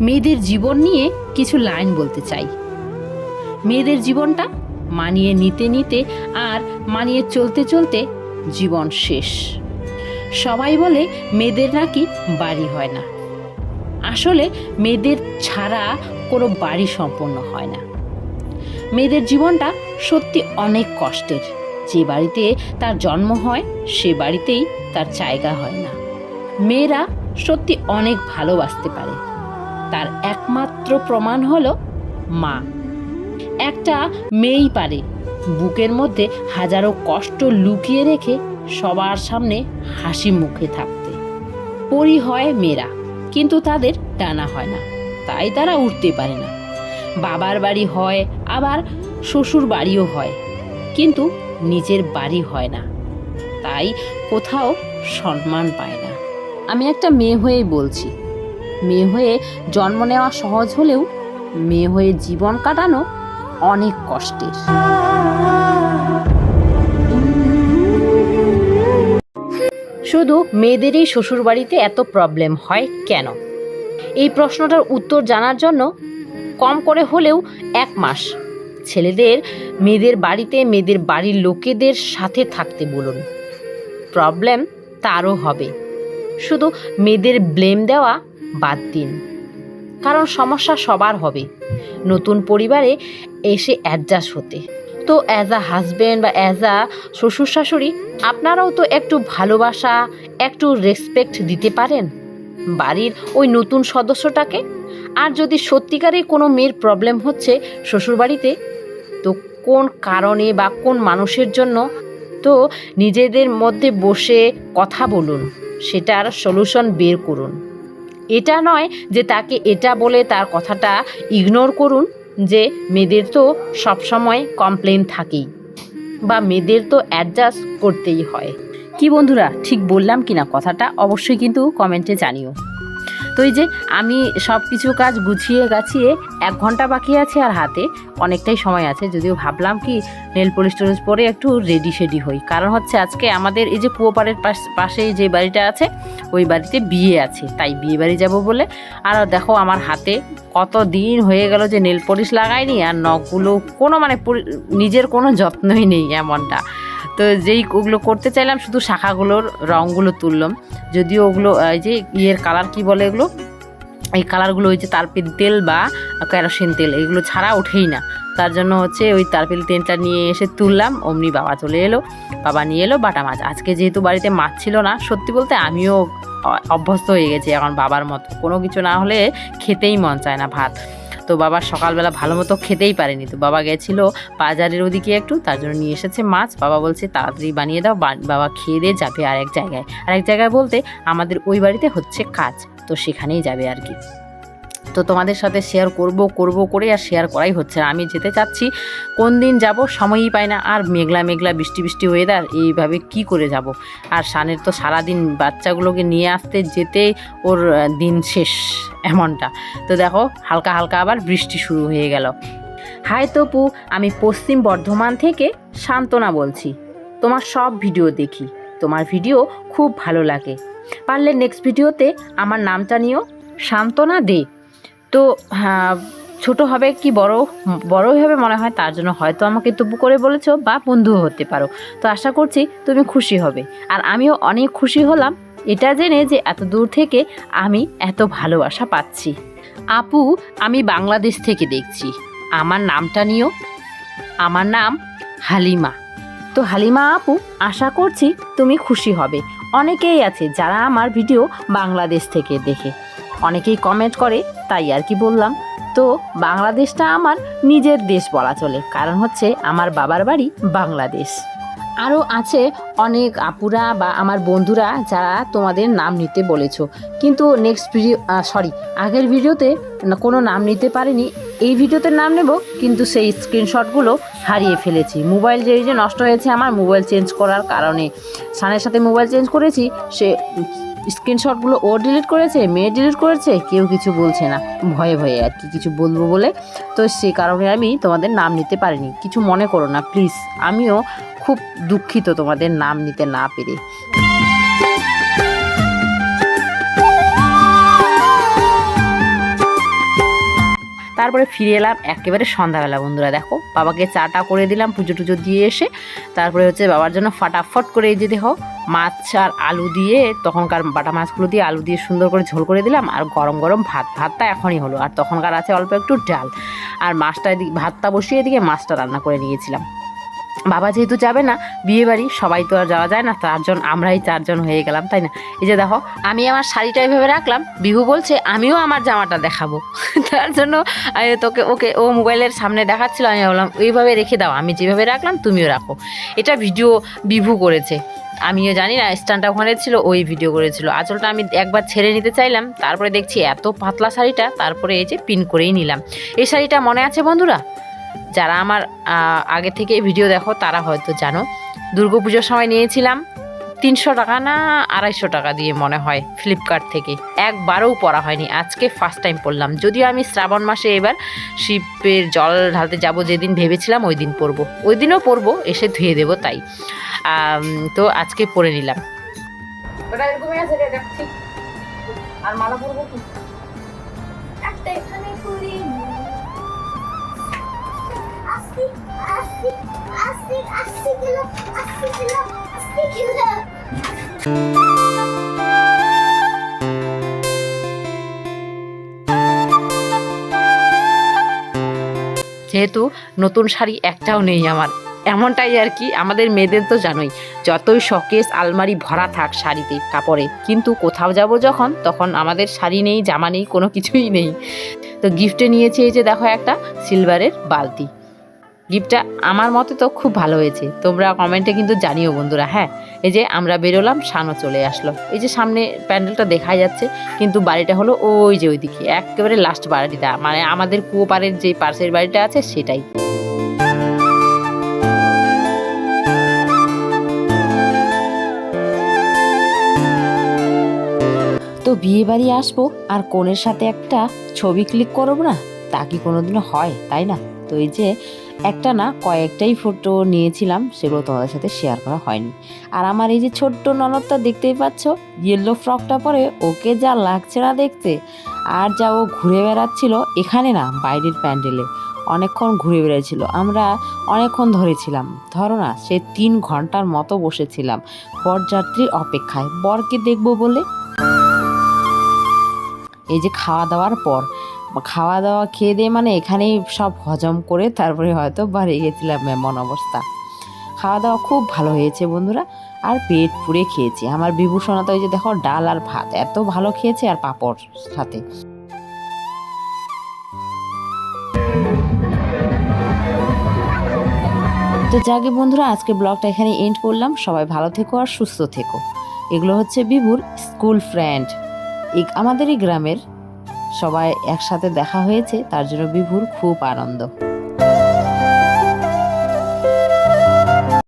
মেয়েদের জীবন নিয়ে কিছু লাইন বলতে চাই। মেয়েদের জীবনটা মানিয়ে নিতে নিতে আর মানিয়ে চলতে চলতে জীবন শেষ। সবাই বলে মেয়েদের নাকি বাড়ি হয় না। আসলে মেয়েদের ছাড়া কোনো বাড়ি সম্পন্ন হয় না। মেয়েদের জীবনটা সত্যি অনেক কষ্টের। যে বাড়িতে তার জন্ম হয়, সে বাড়িতেই তার জায়গা হয় না। মেয়েরা সত্যি অনেক ভালোবাসতে পারে। তার একমাত্র প্রমাণ হলো মা। একটা মেয়েই পারে। বুকের মধ্যে হাজারো কষ্ট লুকিয়ে রেখে সবার সামনে হাসি মুখে থাকতে। পরি হয় মেয়েরা, কিন্তু তাদের টানা হয় না। তাই তারা উঠতে পারে না। বাবার বাড়ি হয়, আবার শ্বশুর বাড়িও হয়। কিন্তু নিজের বাড়ি হয় না। তাই কোথাও সম্মান পায় না। আমি একটা মেয়ে হয়েই বলছি মেয়ে হয়ে জন্ম নেওয়া সহজ হলেও মেয়ে হয়ে জীবন কাটানো অনেক কষ্টের। শুধু মেয়েদেরই শ্বশুরবাড়িতে এত প্রবলেম হয় কেন? এই প্রশ্নটার উত্তর জানার জন্য কম করে হলেও এক মাস। ছেলেদের, মেয়েদের বাড়িতে মেয়েদের বাড়ির লোকেদের সাথে থাকতে বলুন। প্রবলেম তারও হবে। শুধু মেয়েদের ব্লেম দেওয়া বাদ দিন। কারণ সমস্যা সবার হবে। নতুন পরিবারে এসে অ্যাডজাস্ট হতে। তো অ্যাজ আ হাজব্যান্ড বা অ্যাজ আ শ্বশুর শাশুড়ি আপনারাও তো একটু ভালোবাসা, একটু রেসপেক্ট দিতে পারেন? বাড়ির ওই নতুন সদস্যটাকে? আর যদি সত্যিকারেই কোনো মেয়ের প্রবলেম হচ্ছে শ্বশুরবাড়িতে, তো কোন কারণে বা কোন মানুষের জন্য? তো নিজেদের মধ্যে বসে কথা বলুন, সেটার সলিউশন বের করুন। এটা নয় যে তাকে এটা বলে তার কথাটা ইগনোর করুন, যে মেয়েদের তো সবসময় কমপ্লেন থাকেই বা মেয়েদের তো অ্যাডজাস্ট করতেই হয়। কি বন্ধুরা, ঠিক বললাম কি না কথাটা অবশ্যই কিন্তু কমেন্টে জানিও। তো এই যে আমি সব কিছু কাজ গুছিয়ে গাছিয়ে এক ঘণ্টা বাকি আছে আর হাতে অনেকটাই সময় আছে। যদিও ভাবলাম কি নেল পলিশ টলিশ পরে একটু রেডি শেডি হই। কারণ হচ্ছে আজকে আমাদের এই যে কুয়োপাড়ের পাশ যে বাড়িটা আছে, ওই বাড়িতে বিয়ে আছে। তাই বিয়ে বাড়ি যাব বলে। আর দেখো আমার হাতে কত দিন হয়ে গেল যে নেল পলিশ লাগাইনি আর নখগুলো কোনো মানে নিজের কোনো যত্নই নেই এমনটা। তো যেই ওগুলো করতে চাইলাম, শুধু শাখাগুলোর রঙগুলো তুললাম। যদিও ওগুলো এই যে ইয়ের কালার কি বলে এগুলো? এই কালারগুলো ওই যে তারপিল তেল বা কেরোসিন তেল, এগুলো ছাড়া ওঠেই না। তার জন্য হচ্ছে ওই তারপিল তেলটা নিয়ে এসে তুললাম, অমনি বাবা চলে এলো, বাবা নিয়ে এলো বাটা মাছ। আজকে যেহেতু বাড়িতে মাছ ছিল না, সত্যি বলতে আমিও অভ্যস্ত হয়ে গেছি এখন বাবার মতো। কোনো কিছু না হলে খেতেই মন চায় না ভাত। তো বাবা সকালবেলা ভালো মতো খেতেই পারেনি। তো বাবা গেছিল বাজারের ওদিকে একটু, তার জন্য নিয়ে এসেছে মাছ। বাবা বলছে, তাড়াতাড়ি বানিয়ে দাও বাবা খেয়ে দিয়ে যাবে আরেক জায়গায়। আরেক জায়গায় বলতে, আমাদের ওই বাড়িতে হচ্ছে কাজ। তো সেখানেই যাবে আর কি। তো তোমাদের সাথে শেয়ার করব করব করে আর শেয়ার করাই হচ্ছে না। আমি যেতে চাচ্ছি, কোন দিন যাব সময়ই পাই না। আর মেঘলা মেঘলা বৃষ্টি বৃষ্টি ওয়েদার এইভাবে কি করে যাব? আর সানের তো সারাদিন বাচ্চাগুলোকে নিয়ে আসতে, যেতে ওর দিন শেষ, এমনটা। তো দেখো, হালকা হালকা আবার বৃষ্টি শুরু হয়ে গেল। হাই তপু, আমি পশ্চিম বর্ধমান থেকে সান্ত্বনা বলছি। তোমার সব ভিডিও দেখি। তোমার ভিডিও খুব ভালো লাগে। পারলে নেক্সট ভিডিওতে আমার নামটা নিও। সান্ত্বনা দে। তো হ্যাঁ ছোট হবে কি বড়? বড়ই হবে মনে হয়, তার জন্য হয়তো আমাকে তবু করে বলেছ বা বন্ধু হতে পারো। তো আশা করছি তুমি খুশি হবে। আর আমিও অনেক খুশি হলাম, এটা জেনে যে এত দূর থেকে আমি এত ভালোবাসা পাচ্ছি। আপু, আমি বাংলাদেশ থেকে দেখছি। আমার নামটা নিও। আমার নাম হালিমা। তো হালিমা আপু, আশা করছি তুমি খুশি হবে। অনেকেই আছে যারা আমার ভিডিও বাংলাদেশ থেকে দেখে। অনেকেই কমেন্ট করে, তাই আর কি বললাম। তো বাংলাদেশটা আমার নিজের দেশ বলা চলে, কারণ হচ্ছে আমার বাবার বাড়ি বাংলাদেশ। আরও আছে অনেক আপুরা বা আমার বন্ধুরা যারা তোমাদের নাম নিতে বলেছ। কিন্তু নেক্সট ভিডিও সরি আগের ভিডিওতে কোনো নাম নিতে পারিনি। এই ভিডিওতে নাম নেব, কিন্তু সেই স্ক্রিনশটগুলো হারিয়ে ফেলেছি। মোবাইল যে নষ্ট হয়েছে, আমার মোবাইল চেঞ্জ করার কারণে। সানের সাথে মোবাইল চেঞ্জ করেছি, সে স্ক্রিনশটগুলো ও ডিলিট করেছে, মেয়ে ডিলিট করেছে, কেউ কিছু বলছে না। ভয়ে ভয়ে আর কি কিছু বলব বলে। তো সে কারণে আমি তোমাদের নাম নিতে পারিনি। কিছু মনে করো না প্লিজ আমিও খুব দুঃখিত তোমাদের নাম নিতে না পেরে। তারপরে ফিরে এলাম একেবারে সন্ধ্যাবেলা, বন্ধুরা। দেখো, বাবাকে চাটা করে দিলাম, পুজো টুজো দিয়ে এসে। তারপরে হচ্ছে বাবার জন্য ফাটাফট করে এই যে দেখো, মাছ আর আলু দিয়ে, তখনকার বাটা মাছগুলো দিয়ে আলু দিয়ে সুন্দর করে ঝোল করে দিলাম। আর গরম গরম ভাত, ভাতটা এখনই হলো। আর তখনকার আছে অল্প একটু ডাল। আর মাছটা এদিকে, ভাতটা বসিয়ে এদিকে মাছটা রান্না করে নিয়েছিলাম। বাবা যেহেতু যাবে না, বিয়ে বাড়ি, সবাই তো আর যাওয়া যায় না, চারজন, আমরাই চারজন হয়ে গেলাম, তাই না? এই যে দেখো, আমি আমার শাড়িটা এভাবে রাখলাম, বিহু বলছে, আমিও আমার জামাটা দেখাবো। তার জন্য তোকে, ওকে, ও মোবাইলের সামনে দেখাচ্ছিল, আমি বললাম ওইভাবে রেখে দাও, আমি যেভাবে রাখলাম, তুমিও রাখো। এটা ভিডিও বিভু করেছে। আমিও জানি না, স্ট্যান্ডটা ওখানে ছিল, ওই ভিডিও করেছিল। আঁচলটা আমি একবার ছেড়ে নিতে চাইলাম, তারপরে দেখছি এত পাতলা শাড়িটা, তারপরে এই যে পিন করেই নিলাম। এই শাড়িটা মনে আছে বন্ধুরা? যারা আমার আগে থেকে ভিডিও দেখো, তারা হয়তো জানো। দুর্গাপুজোর সময় নিয়েছিলাম তিনশো টাকা না আড়াইশো টাকা দিয়ে মনে হয় ফ্লিপকার্ট থেকে। একবারও পরা হয়নি, আজকে ফার্স্ট টাইম পরলাম যদিও আমি শ্রাবণ মাসে এবার শিবের জল ঢালতে যাব, যেদিন ভেবেছিলাম ওই দিন পরবো ওই দিনও পরবো এসে ধুয়ে দেবো তাই। তো আজকে পরে নিলাম। আর মালা পরবো কি? একটা এখানে যেহেতু নতুন শাড়ি একটাও নেই আমার, এমনটাই আর কি, আমাদের মেয়েদের তো জানোই, যতই শকেস আলমারি ভরা থাক শাড়িতে কাপড়ে, কিন্তু কোথাও যাব যখন, তখন আমাদের শাড়ি নেই, জামা নেই, কোনো কিছুই নেই। তো গিফটে নিয়েছে এই যে দেখো একটা সিলভারের বালতি। গিফটটা আমার মতে তো খুব ভালো হয়েছে। তোমরা কমেন্টে কিন্তু জানিও বন্ধুরা হ্যাঁ? এই যে আমরা বেরোলাম সানো চলে আসলো। এই যে সামনে প্যান্ডেলটা দেখা যাচ্ছে, কিন্তু বাড়িটা হলো ওই যে ওইদিকে, একেবারে লাস্ট বাড়িটা মানে আমাদের কুয়ো পাড়ের যে পাশের বাড়িটা আছে সেটাই। তো বিয়ে বাড়ি আসব, আর কোণের সাথে একটা ছবি ক্লিক করব না? তা কি কোনোদিনও হয়, তাই না? তো এই যে একটা না কয়েকটাই ফটো নিয়েছিলাম, সেগুলো তোমাদের সাথে শেয়ার করা হয়নি। আর আমার এই যে ছোট্ট ননদটা দেখতেই পাচ্ছ ইয়েলো ফ্রকটা পরে ওকে যা লাগছে না দেখতে, আর যা ও ঘুরে বেড়াচ্ছিল এখানে না, বাইরের প্যান্ডেলে। অনেকক্ষণ ঘুরে বেড়াচ্ছিল। আমরা অনেকক্ষণ ধরেছিলাম ধরো না, সে তিন ঘণ্টার মতো বসেছিলাম বরযাত্রীর অপেক্ষায়। বরকে দেখব বলে। এই যে খাওয়া দাওয়ার পর খাওয়া দাওয়া খেয়ে দিয়ে মানে এখানেই সব হজম করে তারপরে হয়তো বাড়ি গেছিলাম এমন অবস্থা। খাওয়া দাওয়া খুব ভালো হয়েছে বন্ধুরা, আর পেট পুড়ে খেয়েছি। আমার বিভূষণা তো ওই যে দেখো, ডাল আর ভাত, এত ভালো খেয়েছে আর পাঁপড় সাথে। তো যাকে বন্ধুরা, আজকে ব্লগটা এখানে এন্ড করলাম। সবাই ভালো থেকো আর সুস্থ থেকো। এগুলো হচ্ছে বিভুর স্কুল ফ্রেন্ড এই আমাদেরই গ্রামের সবাই একসাথে দেখা হয়েছে তার জন্য বিভুর খুব আনন্দ।